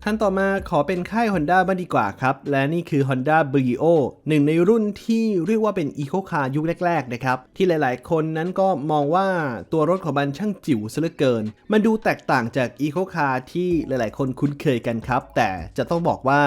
ขั้นต่อมาขอเป็นค่าย Honda บ้างดีกว่าครับ และนี่คือ Honda Brio หนึ่งในรุ่นที่เรียกว่าเป็น Eco Car ยุคแรกๆนะครับ ที่หลายๆ คนนั้นก็มองว่าตัวรถของมันช่างจิ๋วซะเหลือเกิน มันดูแตกต่างจาก Eco Car ที่หลายๆ คนคุ้นเคยกันครับ แต่จะต้องบอกว่า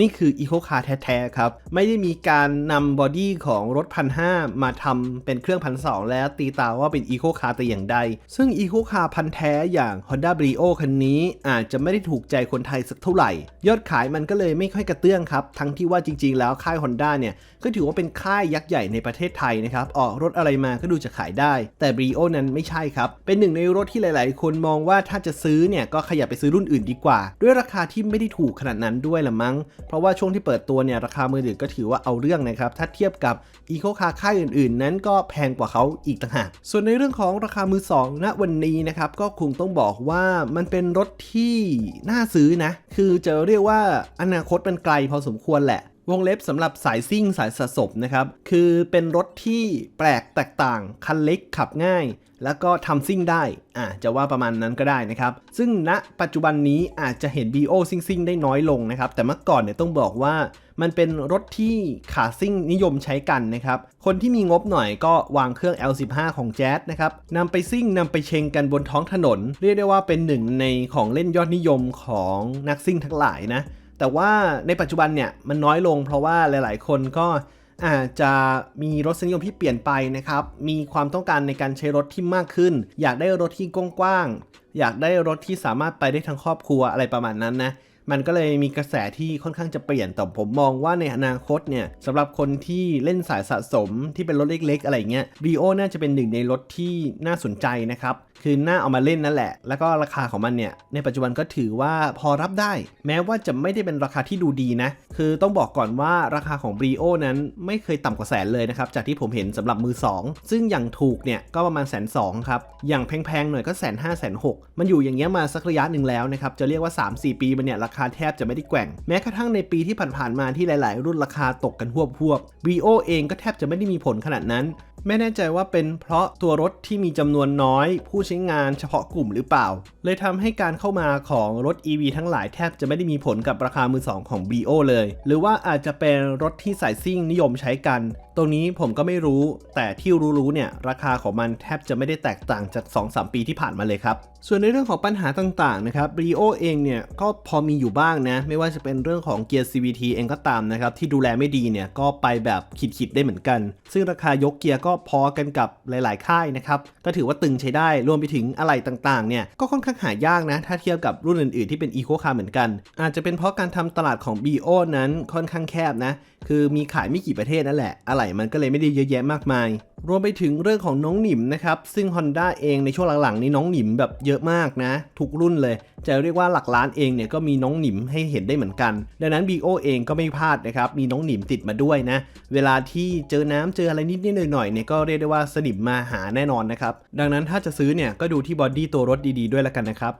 นี่คือ Eco Car แท้ๆครับ ไม่ได้มีการนำบอดี้ของรถพันห้ามาทำเป็นเครื่องพันสองแล้วตีตาว่าเป็น Eco Car แต่อย่างใด ซึ่ง Eco Car พันแท้อย่าง Honda Brio คันนี้อาจจะไม่ได้ถูกใจคนไทยสักเท่าไหร่ ยอดขายมันก็เลยไม่ค่อยกระเตื้องครับ ทั้งที่ว่าจริง ๆ แล้วค่าย Honda เนี่ยก็ถือว่าเป็นค่ายยักษ์ใหญ่ในประเทศไทยนะครับออกรถอะไรมาก็ดูจะขายได้ แต่ Brio นั้นไม่ใช่ครับ เป็นหนึ่งในรถที่หลาย ๆ คนมองว่าถ้าจะซื้อเนี่ยก็ขยับไปซื้อรุ่นอื่นดีกว่า ด้วยราคาที่ไม่ได้ถูกขนาดนั้นด้วยละมั้ง เพราะว่าช่วงที่เปิดตัวเนี่ยราคามือถือก็ถือว่าเอาเรื่องนะครับถ้าเทียบกับ Eco Car ค่ายอื่น ๆ นั้นก็แพงกว่าเขาอีกต่างหากส่วนในเรื่องของราคามือสองณวันนี้นะครับก็คงต้องบอกว่ามันเป็นรถที่น่าซื้อนะคือจะเรียกว่าอนาคตมันไกลพอสมควรแหละ วงเล็บสำหรับสายซิ่งสายสะสมนะครับ คือเป็นรถที่แปลกแตกต่างคันเล็กขับง่าย แล้วก็ทำซิ่งได้ อ่าจะว่าประมาณนั้นก็ได้นะครับ ซึ่งณปัจจุบันนี้อาจจะเห็น BO ซิ่งซิ่งได้น้อยลงนะครับ แต่เมื่อก่อนเนี่ยต้องบอกว่ามันเป็นรถที่ขาซิ่งนิยมใช้กันนะครับ คนที่มีงบหน่อยก็วางเครื่อง L15 ของแจ๊สนะครับนำไปซิ่งนำไปเชงกันบนท้องถนน เรียกได้ว่าเป็นหนึ่งในของเล่นยอดนิยมของนักซิ่งทั้งหลายนะ แต่ว่าในปัจจุบันเนี่ยมันน้อยลงเพราะว่าหลาย ๆ คนก็ อาจจะมีรสนิยมที่เปลี่ยนไปนะครับ มีความต้องการในการใช้รถที่มากขึ้น อยากได้รถที่กว้างๆอยากได้รถที่สามารถไปได้ทั้งครอบครัวอะไรประมาณนั้นนะ มันก็เลยมีกระแสที่ค่อนข้างจะเปลี่ยนแต่ผมมองว่าในอนาคตเนี่ยสำหรับคนที่เล่นสายสะสมที่เป็นรถเล็ก ๆ อะไรเงี้ย Brio น่าจะเป็นหนึ่งในรถที่น่าสนใจนะครับคือน่าเอามาเล่นนั่นแหละ แล้วก็ราคาของมันเนี่ย ในปัจจุบันก็ถือว่าพอรับได้ แม้ว่าจะไม่ได้เป็นราคาที่ดูดีนะ คือต้องบอกก่อนว่าราคาของ Brio นั้นไม่เคยต่ำกว่าแสนเลยนะครับ จากที่ผมเห็นสำหรับมือ 2 ซึ่งอย่างถูกเนี่ยก็ประมาณแสนสองครับ อย่างแพงๆหน่อยก็แสนห้าแสนหกมันอยู่อย่างเงี้ยมาสักระยะหนึ่งแล้วนะครับ จะเรียกว่า 3-4 ปีมันเนี่ยราคาแทบจะไม่ได้แกว่ง แม้กระทั่งในปีที่ผ่านๆมาที่หลายๆ รุ่นราคาตกกันหวบหวบ Brio เองก็แทบจะไม่ได้มีผลขนาดนั้น ไม่แน่ใจว่าเป็นเพราะตัวรถที่มีจำนวนน้อย ผู้ใช้งานเฉพาะกลุ่มหรือเปล่า เลยทำให้การเข้ามาของรถ EV ทั้งหลายแทบจะไม่ได้มีผลกับราคามือสองของ Brio เลย หรือว่าอาจจะเป็นรถที่สายซิ่งนิยมใช้กัน ตรงนี้ผมก็ไม่รู้ แต่ที่รู้ๆเนี่ยราคาของมันแทบจะไม่ได้แตกต่างจาก 2-3 ปีที่ผ่านมาเลยครับ ส่วนในเรื่องของปัญหาต่างๆนะครับ Brio เองเนี่ยก็พอมีอยู่บ้างนะ ไม่ว่าจะเป็นเรื่องของเกียร์ CVT เองก็ตามนะครับ ที่ดูแลไม่ดีเนี่ยก็ไปแบบขีดๆได้เหมือนกัน ซึ่งราคายกเกียร์ก็พอกันกับหลายๆ ค่ายนะครับก็ถือว่าตึงใช้ได้รวมไปถึงอะไหล่ต่างๆเนี่ยก็ค่อนข้างหายากนะ ถ้าเทียบกับรุ่นอื่นๆที่เป็น Eco Car เหมือนกัน อาจจะเป็นเพราะการทำตลาดของ BO นั้นค่อนข้างแคบนะคือมีขายไม่กี่ประเทศนั่นแหละอะไหล่มันก็เลยไม่ได้เยอะแยะมากมาย รวมไปถึงเรื่องของน้องหนิมนะครับ ซึ่ง Honda เองในช่วงหลังๆนี้น้องหนิมแบบเยอะมากนะ ทุกรุ่นเลย จะเรียกว่าหลักล้านเองเนี่ยก็มีน้องหนิมให้เห็นได้เหมือนกัน ดังนั้น BO เองก็ไม่พลาดนะครับ มีน้องหนิมติดมาด้วยนะ เวลาที่เจอน้ำเจออะไรนิดๆหน่อยๆเนี่ยก็เรียกได้ว่าสนิมมาหาแน่นอนนะครับ ดังนั้นถ้าจะซื้อเนี่ยก็ดูที่บอดี้ตัวรถดีๆด้วยละกันนะครับ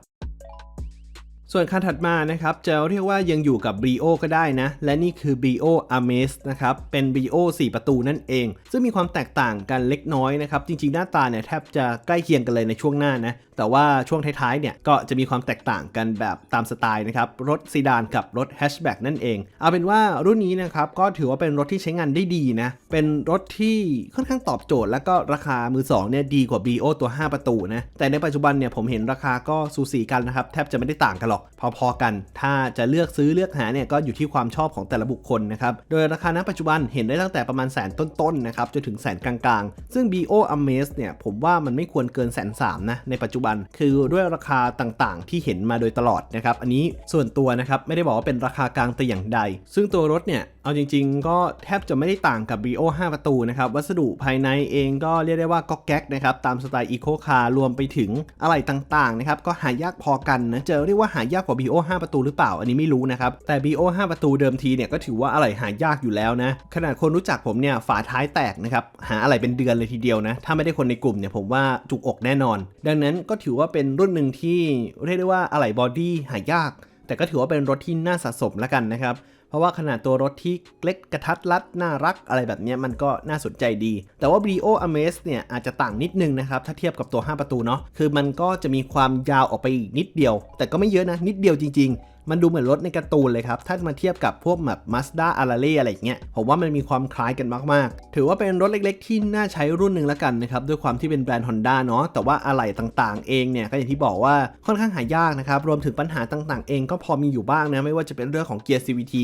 ส่วนคันถัดมานะครับจะเรียกว่ายังอยู่กับ Brio ก็ได้นะ และนี่คือ Brio Amaze นะครับเป็น Brio 4 ประตูนั่นเอง ซึ่งมีความแตกต่างกันเล็กน้อยนะครับจริงๆ หน้าตาเนี่ยแทบจะใกล้เคียงกันเลยในช่วงหน้านะแต่ว่าช่วงท้ายๆเนี่ยก็จะมีความแตกต่างกันแบบตามสไตล์นะครับรถซีดานกับรถแฮชแบ็กนั่นเอง เอาเป็นว่ารุ่นนี้นะครับก็ถือว่าเป็นรถที่ใช้งานได้ดีนะเป็นรถที่ค่อนข้างตอบโจทย์ แล้วก็ราคามือ2เนี่ยดีกว่า Brio ตัว 5 ประตูนะแต่ในปัจจุบันเนี่ยผมเห็นราคาก็สูสีกันนะครับแทบจะไม่ได้ต่างกันหรอกพอๆกัน ถ้าจะเลือกซื้อเลือกหาเนี่ยก็อยู่ที่ความชอบของแต่ละบุคคลนะครับ โดยราคาณปัจจุบันเห็นได้ตั้งแต่ประมาณแสนต้นๆนะครับจนถึงแสนกลางๆ ซึ่ง Bio Amaze เนี่ยผมว่ามันไม่ควรเกินแสนสามนะในปัจจุบันคือด้วยราคาต่างๆ ที่เห็นมาโดยตลอดนะครับอันนี้ส่วนตัวนะครับไม่ได้บอกว่าเป็นราคากลางแต่อย่างใด ซึ่งตัวรถเนี่ย เอาจริงๆ ก็แทบจะไม่ได้ต่างกับ Brio 5 ประตูนะครับ วัสดุภายในเองก็เรียกได้ว่าก็แก๊กนะครับ ตามสไตล์ Eco Car รวมไปถึงอะไรต่างๆ นะครับ ก็หายากพอกันนะ จะเรียกว่าหายากกว่า Brio 5 ประตูหรือเปล่า อันนี้ไม่รู้นะครับ แต่ Brio 5 ประตูเดิมทีเนี่ยก็ถือว่าอะไรหายากอยู่แล้วนะ ขนาดคนรู้จักผมเนี่ยฝาท้ายแตกนะครับหาอะไรเป็นเดือนเลยทีเดียวนะ ถ้าไม่ได้คนในกลุ่มเนี่ยผมว่าจุกอกแน่นอน ดังนั้นก็ถือว่าเป็นรุ่นหนึ่งที่เรียกได้ว่าอะไหล่บอดี้หายาก แต่ก็ถือว่าเป็นรถที่น่าสะสมแล้วกันนะครับ ราะว่าขนาดตัวรถที่เล็กกระทัดรัดน่ารักอะไรแบบนี้มันก็น่าสนใจดี แต่ว่า Brio Amaze เนี่ยอาจจะต่างนิดนึงนะครับ ถ้าเทียบกับตัว 5 ประตูเนาะคือมันก็จะมีความยาวออกไปอีกนิดเดียว แต่ก็ไม่เยอะนะนิดเดียวจริง ๆ มันดูเหมือนรถในการ์ตูนเลยครับ ถ้ามาเทียบกับพวกแบบ Mazda a r a l e อะไรอย่างเงี้ย ผมว่ามันมีความคล้ายกันมากๆ ถือว่าเป็นรถเล็กๆ ที่น่าใช้รุ่นหนึ่งแล้วกันนะครับ ด้วยความที่เป็นแบรนด์ Honda เนาะ แต่ว่าอะไหล่ต่างๆ เองเนี่ยก็อย่างที่บอกว่าค่อนข้างหายากนะครับ รวมถึงปัญหาต่างๆ เองก็พอมีอยู่บ้างนะ ไม่ว่าจะเป็นเรื่องของเกียร์ CVT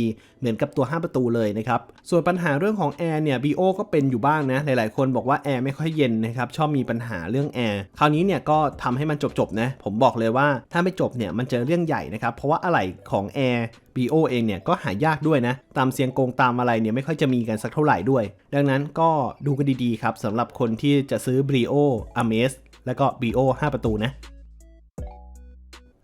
เหมือนกับตัว 5 ประตูเลยนะครับ ส่วนปัญหาเรื่องของแอร์เนี่ย BO ก็เป็นอยู่บ้างนะ หลาย ๆ คนบอกว่าแอร์ไม่ค่อยเย็นนะครับ ชอบมีปัญหาเรื่องแอร์ คราวนี้เนี่ยก็ทำให้มันจบ ๆ นะ ผมบอกเลยว่าถ้าไม่จบเนี่ยมันจะเรื่องใหญ่นะครับ เพราะว่าอะไหล่ของแอร์ BO เองเนี่ยก็หายากด้วยนะ ตามเสียงกงตามอะไรเนี่ยไม่ค่อยจะมีกันสักเท่าไหร่ด้วย ดังนั้นก็ดูกันดี ๆ ครับสำหรับคนที่จะซื้อ Brio Amaze แล้วก็ Brio 5 ประตูนะ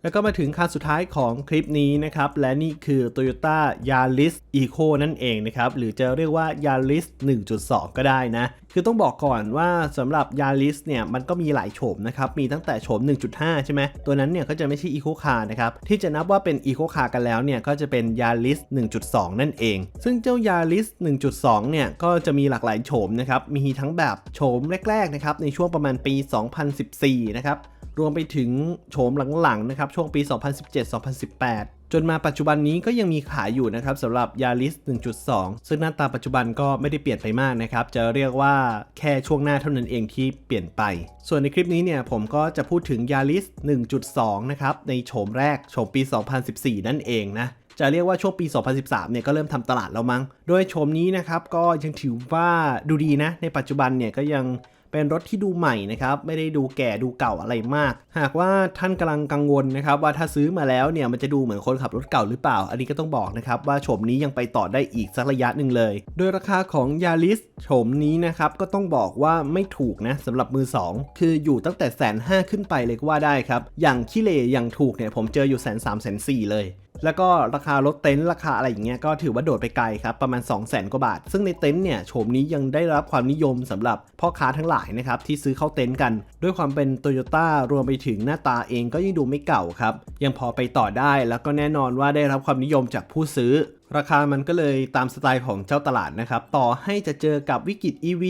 แล้วก็มาถึงคันสุดท้ายของคลิปนี้นะครับ และนี่คือ Toyota Yaris Eco นั่นเองนะครับ หรือจะเรียกว่า Yaris 1.2 ก็ได้นะ คือต้องบอกก่อนว่าสำหรับ Yaris เนี่ย มันก็มีหลายโฉมนะครับ มีตั้งแต่โฉม 1.5 ใช่ไหม ตัวนั้นเนี่ยก็จะไม่ใช่ Eco Car นะครับ ที่จะนับว่าเป็น Eco Car กันแล้วเนี่ย ก็จะเป็น Yaris 1.2 นั่นเอง ซึ่งเจ้า Yaris 1.2 เนี่ย ก็จะมีหลากหลายโฉมนะครับ มีทั้งแบบโฉมแรกๆนะครับ ในช่วงประมาณปี 2014 นะครับ รวมไปถึงโฉมหลังๆนะครับช่วงปี 2017-2018 จนมาปัจจุบันนี้ก็ยังมีขายอยู่นะครับสำหรับ Yaris 1.2 ซึ่งหน้าตาปัจจุบันก็ไม่ได้เปลี่ยนไปมากนะครับ จะเรียกว่าแค่ช่วงหน้าเท่านั้นเองที่เปลี่ยนไป ส่วนในคลิปนี้เนี่ยผมก็จะพูดถึง Yaris 1.2 นะครับในโฉมแรกโฉมปี 2014 นั่นเองนะจะเรียกว่าช่วงปี 2013 เนี่ยก็เริ่มทำตลาดแล้วมั้ง โดยโฉมนี้นะครับก็ยังถือว่าดูดีนะ ในปัจจุบันเนี่ยก็ยัง เป็นรถที่ดูใหม่นะครับ ไม่ได้ดูแก่ดูเก่าอะไรมาก หากว่าท่านกำลังกังวลนะครับว่าถ้าซื้อมาแล้วเนี่ยมันจะดูเหมือนคนขับรถเก่าหรือเปล่า อันนี้ก็ต้องบอกนะครับว่าโฉมนี้ยังไปต่อได้อีกสักระยะหนึ่งเลย โดยราคาของ Yaris โฉมนี้นะครับก็ต้องบอกว่าไม่ถูกนะสำหรับมือ 2 คืออยู่ตั้งแต่แสนห้าขึ้นไปเลยก็ว่าได้ครับ อย่างขี้เลอย่างถูกเนี่ยผมเจออยู่แสนสามแสนสี่เลย แล้วก็ราคารถเต็นท์ราคาอะไรอย่างเงี้ยก็ถือว่าโดดไปไกลครับประมาณ 2 0 0 0 0 0กว่าบาท ซึ่งในเต็นท์เนี่ยโฉมนี้ยังได้รับความนิยมสำหรับพ่อค้าทั้งหลายนะครับที่ซื้อเข้าเต็นท์กัน ด้วยความเป็น t o y ยต้ารวมไปถึงหน้าตาเองก็ยังดูไม่เก่าครับยังพอไปต่อได้แล้วก็แน่นอนว่าได้รับความนิยมจากผู้ซื้อ ราคามันก็เลยตามสไตล์ของเจ้าตลาดนะครับต่อให้จะเจอกับวิกฤต EV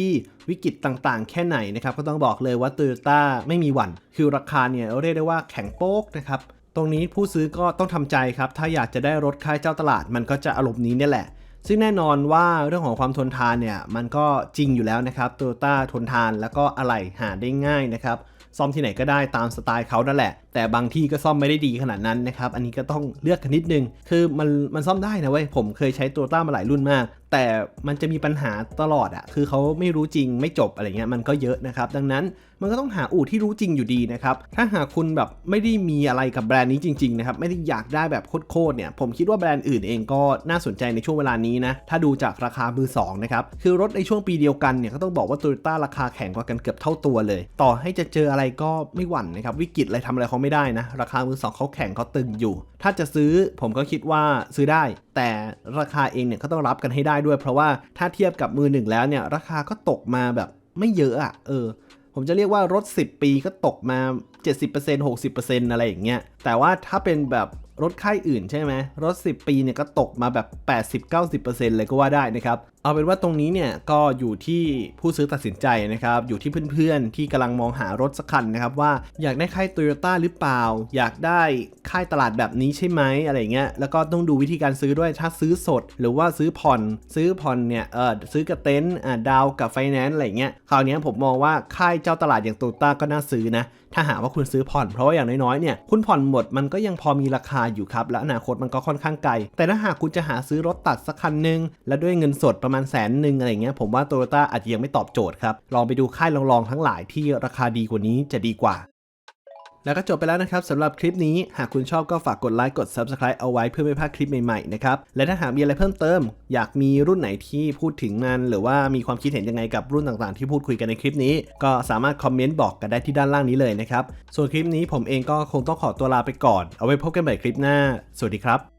วิกฤตต่างๆ แค่ไหนนะครับก็ต้องบอกเลยว่า t o y ยต้ไม่มีหวั่นคือราคาเนี่ยเรียกได้ว่าแข็งโป๊กนะครับ ตรงนี้ผู้ซื้อก็ต้องทำใจครับ ถ้าอยากจะได้รถค่ายเจ้าตลาด มันก็จะอารมณ์นี้เนี่ยแหละ ซึ่งแน่นอนว่าเรื่องของความทนทานเนี่ยมันก็จริงอยู่แล้วนะครับโตโยต้าทนทานแล้วก็อะไหล่หาได้ง่ายนะครับซ่อมที่ไหนก็ได้ตามสไตล์เขานั่นแหละ แต่บางที่ก็ซ่อมไม่ได้ดีขนาดนั้นนะครับ อันนี้ก็ต้องเลือกกันนิดนึง คือมันมันซ่อมได้นะเว้ย ผมเคยใช้ตัวต้ามาหลายรุ่นมาก แต่มันจะมีปัญหาตลอดอะคือเขาไม่รู้จริงไม่จบอะไรเงี้ย มันก็เยอะนะครับ ดังนั้นมันก็ต้องหาอู่ที่รู้จริงอยู่ดีนะครับ ถ้าหากคุณแบบไม่ได้มีอะไรกับแบรนด์นี้จริงๆนะครับ ไม่ได้อยากได้แบบโคตรๆเนี่ย ผมคิดว่าแบรนด์อื่นเองก็น่าสนใจในช่วงเวลานี้นะ ถ้าดูจากราคามือสองนะครับ คือรถในช่วงปีเดียวกันเนี่ยก็ต้องบอกว่าโตโยต้าราคาแข่งกว่ากันเกือบเท่าตัวเลย ต่อให้จะเจออะไรก็ไม่หวั่นนะครับ วิกฤตอะไรทำอะไรเขาไม่ได้นะ ราคามือสองเขาแข่งเขาตึงอยู่ ถ้าจะซื้อผมก็คิดว่าซื้อได้ แต่ราคาเองเนี่ยก็ต้องรับกันให้ได้ด้วย เพราะว่าถ้าเทียบกับมือหนึ่งแล้วเนี่ยราคาก็ตกมาแบบไม่เยอะอะเออ ผมจะเรียกว่ารถ 10 ปีก็ตกมา 70% 60%อะไรอย่างเงี้ย แต่ว่าถ้าเป็นแบบรถค่ายอื่นใช่ไหมรถ 10 ปีเนี่ยก็ตกมาแบบ 80-90%เลยก็ว่าได้นะครับ เอาเป็นว่าตรงนี้เนี่ยก็อยู่ที่ผู้ซื้อตัดสินใจนะครับ อยู่ที่เพื่อนๆ ที่กำลังมองหารถสักคันนะครับ ว่าอยากได้ค่ายโตโยต้าหรือเปล่า อยากได้ค่ายตลาดแบบนี้ใช่ไหมอะไรเงี้ย แล้วก็ต้องดูวิธีการซื้อด้วยถ้าซื้อสด หรือว่าซื้อผ่อน ซื้อผ่อนเนี่ยเออซื้อกับเต็นท์อ่าดาวกับไฟแนนซ์อะไรเงี้ยคราวนี้ผมมองว่าค่ายเจ้าตลาดอย่างโตโยต้าก็น่าซื้อนะถ้าหากว่าคุณซื้อผ่อน เพราะว่าอย่างน้อยๆเนี่ยคุณผ่อนหมดมันก็ยังพอมีราคาอยู่ครับและอนาคตมันก็ค่อนข้างไกล แต่ถ้าหากคุณจะหาซื้อรถตัดสักคันหนึ่งและด้วยเงินสดประมาณแสนหนึ่งอะไรเงี้ยผมว่าโตโยต้าอาจจะยังไม่ตอบโจทย์ครับลองไปดูค่ายลองๆทั้งหลายที่ราคาดีกว่านี้จะดีกว่า แล้วก็จบไปแล้วนะครับสำหรับคลิปนี้ หากคุณชอบก็ฝากกดไลค์กด Subscribe เอาไว้เพื่อไม่พลาดคลิปใหม่ๆนะครับ และถ้าหากมีอะไรเพิ่มเติม อยากมีรุ่นไหนที่พูดถึงมันหรือว่ามีความคิดเห็นยังไงกับรุ่นต่างๆ ที่พูดคุยกันในคลิปนี้ ก็สามารถคอมเมนต์บอกกันได้ที่ด้านล่างนี้เลยนะครับส่วนคลิปนี้ผมเองก็คงต้องขอตัวลาไปก่อน เอาไว้พบกันใหม่คลิปหน้า สวัสดีครับ